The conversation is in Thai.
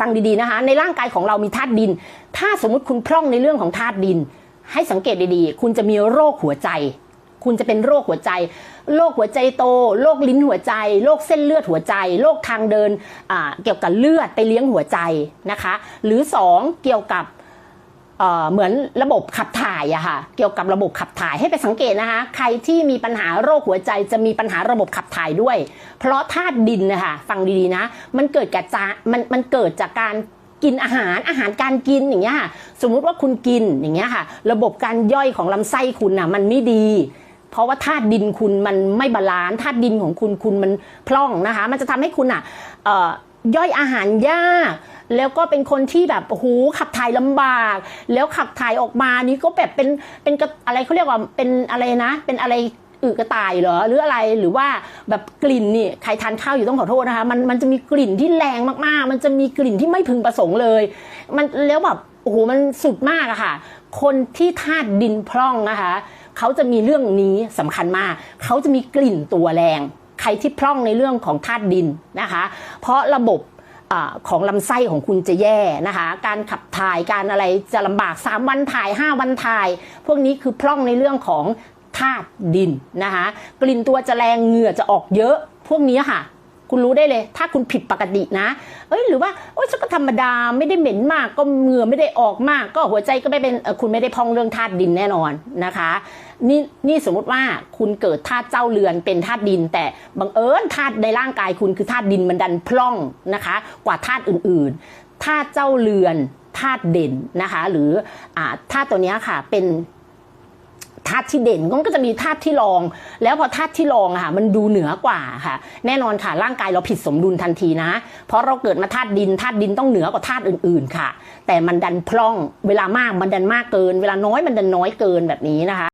ฟังดีๆนะคะ ในร่างกายของเรามีธาตุดิน ถ้าสมมติคุณพร่องในเรื่องของธาตุดิน ให้สังเกตดีๆ คุณจะมีโรคหัวใจ คุณจะเป็นโรคหัวใจ โรคหัวใจโต โรคลิ้นหัวใจ โรคเส้นเลือดหัวใจ โรคทางเดินอ่าเกี่ยวกับเลือดไปเลี้ยงหัวใจนะคะ หรือ 2 เกี่ยวกับ เหมือนระบบขับถ่ายอะค่ะเกี่ยวกับระบบขับถ่ายให้ไปสังเกตนะคะใครที่มีปัญหาโรคหัวใจจะมีปัญหาระบบขับถ่ายด้วย เพราะธาตุดินนะคะฟังดีๆนะมันเกิดจากจามันมันเกิดจากการกินอาหารอาหารการกินอย่างเงี้ยค่ะสมมุติว่าคุณกินอย่างเงี้ยค่ะ ระบบการย่อยของลำไส้คุณน่ะมันไม่ดีเพราะว่าธาตุดินคุณมันไม่บาลานซ์ธาตุดินของคุณคุณมันพร่องนะคะ มันจะทำให้คุณอะ ย่อยอาหารยาก แล้วก็เป็นคนที่แบบโอ้โหขับถ่ายลำบาก แล้วขับถ่ายออกมานี่ก็แบบเป็นเป็นอะไรเขาเรียกว่าเป็นอะไรนะ เป็นอะไรอึกระต่ายเหรอหรืออะไรหรือว่าแบบกลิ่นนี่ใครทานข้าวอยู่ต้องขอโทษนะคะมันมันจะมีกลิ่นที่แรงมากๆ มันจะมีกลิ่นที่ไม่พึงประสงค์เลย มันแล้วแบบโอ้โหมันสุดมากอะค่ะ คนที่ธาตุดินพร่องนะคะเขาจะมีเรื่องนี้สำคัญมาก เขาจะมีกลิ่นตัวแรง ใครที่พร่องในเรื่องของธาตุดินนะคะ เพราะระบบอของลำไส้ของคุณจะแย่นะคะ การขับถ่ายการอะไรจะลำบาก 3 วันถ่าย 5 วันถ่าย พวกนี้คือพร่องในเรื่องของธาตุดินนะคะ กลิ่นตัวจะแรงเหงื่อจะออกเยอะ พวกนี้ค่ะ คุณรู้ได้เลย ถ้าคุณผิดปกตินะ เอ้ยหรือว่าโอ้ยฉันก็ธรรมดาไม่ได้เหม็นมาก ก็เหงื่อไม่ได้ออกมาก ก็หัวใจก็ไม่เป็นคุณไม่ได้พองเรื่องธาตุดินแน่นอนนะคะนี่นี่สมมติว่าคุณเกิดธาตุเจ้าเรือนเป็นธาตุดิน แต่บังเอิญธาตุในร่างกายคุณคือธาตุดินมันดันพร่องนะคะ กว่าธาตุอื่นๆธาตุเจ้าเรือนธาตุเด่นนะคะ หรืออ่าธาตุตัวนี้ค่ะเป็น ธาตุที่เด่นมันก็จะมีธาตุที่รอง แล้วพอธาตุที่รองอะค่ะ มันดูเหนือกว่าค่ะ แน่นอนค่ะร่างกายเราผิดสมดุลทันทีนะ เพราะเราเกิดมาธาตุดินธาตุดินต้องเหนือกว่าธาตุอื่น ๆ ค่ะ แต่มันดันพร่องเวลามากมันดันมากเกิน เวลาน้อยมันดันน้อยเกินแบบนี้นะคะ